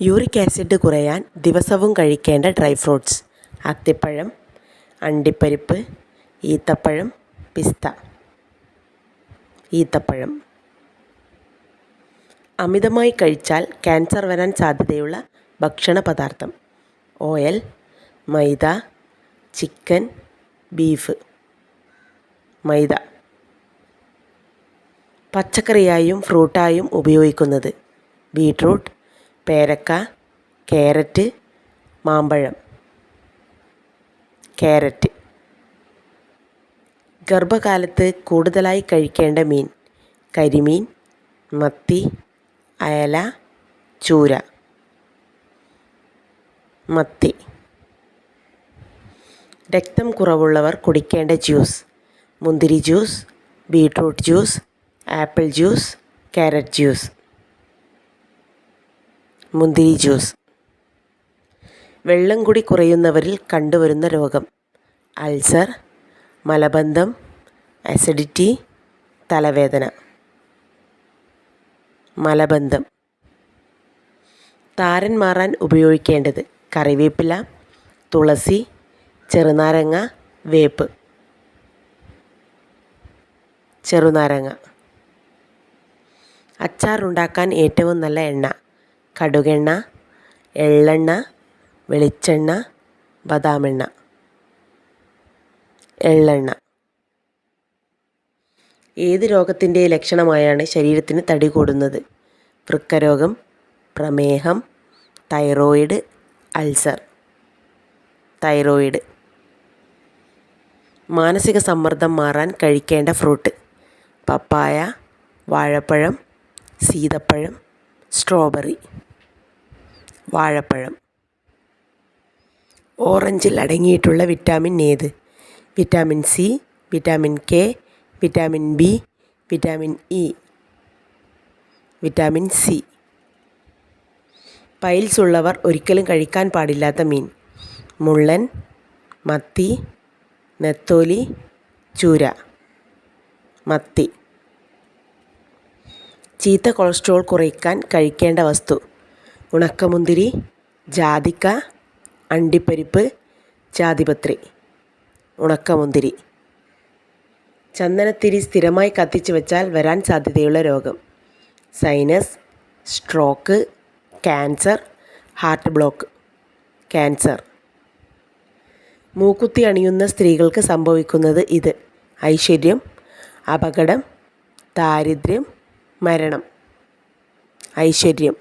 Uric acid കുറയാൻ ദിവസവും കഴിക്കേണ്ട ഡ്രൈ ഫ്രൂട്ട്സ്. അത്തിപ്പഴം അണ്ടിപ്പരിപ്പ് ഈത്തപ്പഴം പിസ്ത. ഈത്തപ്പഴം. അമിതമായി കഴിച്ചാൽ ക്യാൻസർ വരാൻ സാധ്യതയുള്ള ഭക്ഷണ പദാർത്ഥം oil maida chicken beef. Maida. പച്ചക്കറിയായും ഫ്രൂട്ടായും ഉപയോഗിക്കുന്നത് ബീട്രൂട്ട് പേരക്ക ക്യാരറ്റ് മാമ്പഴം. ക്യാരറ്റ്. ഗർഭകാലത്ത് കൂടുതലായി കഴിക്കേണ്ട മീൻ കരിമീൻ മത്തി അയല ചൂര. മത്തി. രക്തം കുറവുള്ളവർ കുടിക്കേണ്ട ജ്യൂസ്. മുന്തിരി juice beetroot juice apple juice carrot juice. മുന്തിരി ജ്യൂസ്. വെള്ളം കൂടി കുറയുന്നവരിൽ കണ്ടുവരുന്ന രോഗം. അൾസർ മലബന്ധം അസിഡിറ്റി തലവേദന. മലബന്ധം. താരൻ മാറാൻ ഉപയോഗിക്കേണ്ടത് കറിവേപ്പില തുളസി ചെറുനാരങ്ങ വേപ്പ്. ചെറുനാരങ്ങ. അച്ചാറുണ്ടാക്കാൻ ഏറ്റവും നല്ല എണ്ണ. കടുകെണ്ണ എള്ളെണ്ണ വെളിച്ചെണ്ണ ബദാമെണ്ണ. എള്ളെണ്ണ. ഏത് രോഗത്തിന്റെ ലക്ഷണമായാണ് ശരീരത്തിന് തടി കൂടുന്നത്? വൃക്കരോഗം പ്രമേഹം തൈറോയിഡ് അൾസർ. തൈറോയിഡ്. മാനസിക സമ്മർദ്ദം മാറാൻ കഴിക്കേണ്ട ഫ്രൂട്ട്. പപ്പായ വാഴപ്പഴം സീതപ്പഴം സ്ട്രോബെറി വാഴപ്പഴം ഓറഞ്ചിൽ അടങ്ങിയിട്ടുള്ള വിറ്റാമിൻ ഏത്? Vitamin C vitamin K vitamin B vitamin E vitamin C. Piles ഉള്ളവർ ഒരിക്കലും കഴിക്കാൻ പാടില്ലാത്ത മീൻ. മുള്ളൻ മത്തി നെത്തോലി ചൂര. മത്തി. ചീത്ത കൊളസ്ട്രോൾ കുറയ്ക്കാൻ കഴിക്കേണ്ട വസ്തു. ഉണക്കമുന്തിരി ജാതിക്ക അണ്ടിപ്പരിപ്പ് ജാതിപത്രി. ഉണക്കമുന്തിരി. ചന്ദനത്തിരി സ്ഥിരമായി കത്തിച്ചു വെച്ചാൽ വരാൻ സാധ്യതയുള്ള രോഗം. Sinus stroke cancer heart block cancer മൂക്കുത്തി അണിയുന്ന സ്ത്രീകൾക്ക് സംഭവിക്കുന്നത് ഇത്. ഐശ്വര്യം അപകടം ദാരിദ്ര്യം മരണം. ഐശ്വര്യം.